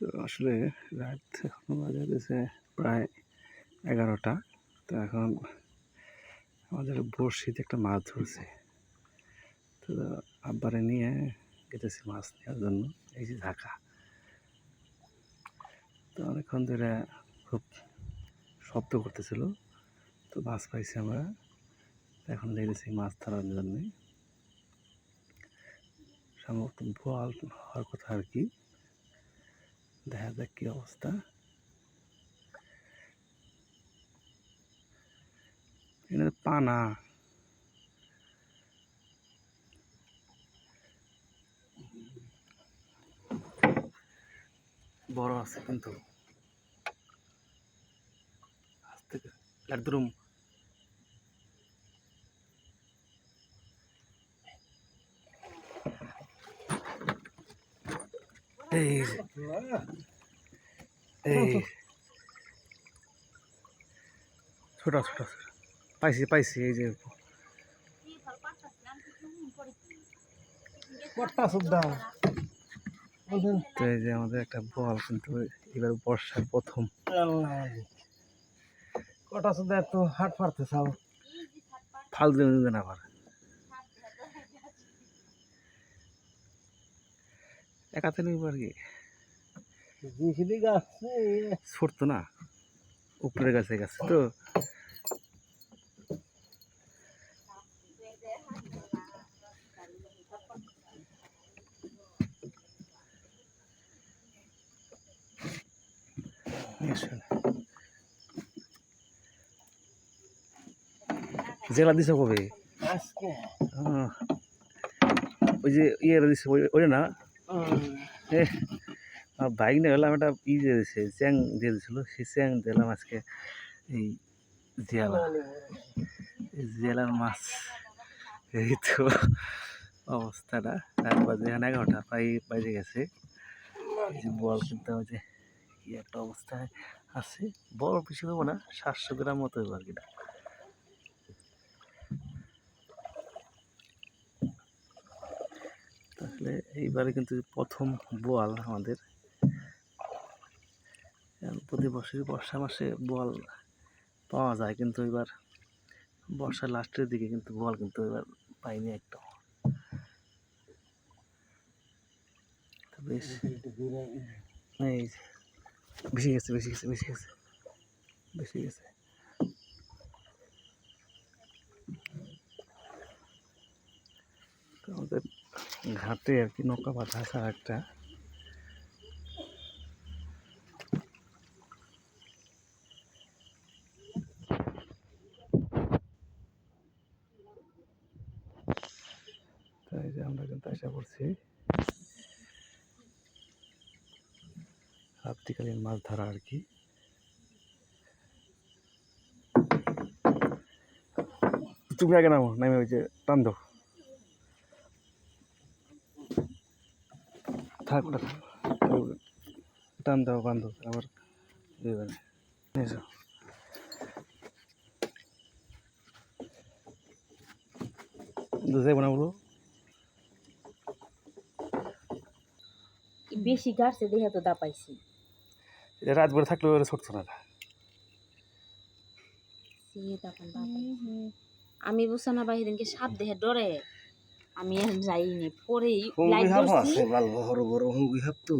তো আসলে রাত এখন বাজে গেছে প্রায় এগারোটা। তো এখন আমাদের বড়শিতে একটা মাছ ধরছে। তো আব্বারে নিয়ে গেতেছি মাছ নেওয়ার জন্য, এই যে ঢাকা। তো অনেকক্ষণ ধরে খুব শব্দ করতেছিল। তো মাছ পাইছি আমরা। এখন দেখেছি মাছ ধরার জন্যে। সম্ভবত বোয়াল হওয়ার কথা আর কি। দেখা যাক কি অবস্থা। এটা পানা। বড় আছে কিন্তু। আজ এই এই। ছোট ছোট। পাইছি পাইছি এই যে। তো এই যে আমাদের একটা বল কিন্তু এবার বর্ষার প্রথম। কটা হাট পারতে চাও? দেবেন আবার। একাতে নিব আর কি। ছুটতো না উপরে গাছে গেছে তো। জেলা দিছ কবে? ওই যে ইয়ে দিছে ওই- না? বাইক নিয়ে গেলাম, একটা ই দিয়ে দিছে, চ্যাং দিয়ে দিছিল, সেই চ্যাং দিলাম আজকে এই এই জিয়ালার মাছ। এই তো অবস্থাটা। বাজে, এখন এগারোটা, প্রায় বাজে গেছে। বল কিনতে ওই যে, কি একটা অবস্থায় আছে। বড় বেশি হব না, সাতশো গ্রাম মতো হইব আর কি। তাহলে এইবারে কিন্তু প্রথম বোয়াল আমাদের। প্রতি বছরই বর্ষা মাসে বোয়াল পাওয়া যায়, কিন্তু এবার বর্ষার লাস্টের দিকে কিন্তু বোয়াল কিন্তু এবার পাইনি বেশ। এই বেশি গেছে বেশি গেছে বেশি গেছে বেশি গেছে। আমাদের ঘাটে আর কি, নৌকা বাঁধা আছে একটা আমরা কিন্তু আশা করছি রাত্রিকালীন মাছ ধরা আর কি। তুমি আগে নামো, নামে ওই যে টান দাও। থাক ওটা থাক। টান দাও বান্ধব আবার দুধে বানাবো বেশি দেখে তো দাপাইছি রাত ভরে ওরা ছুটতো না। আমি বুঝছ না বাহিরকে সাপ দেখে ডরে। আমি যাই যাইনি। পরেই লাইট বড় বড় হুঙ্গি হাফ তো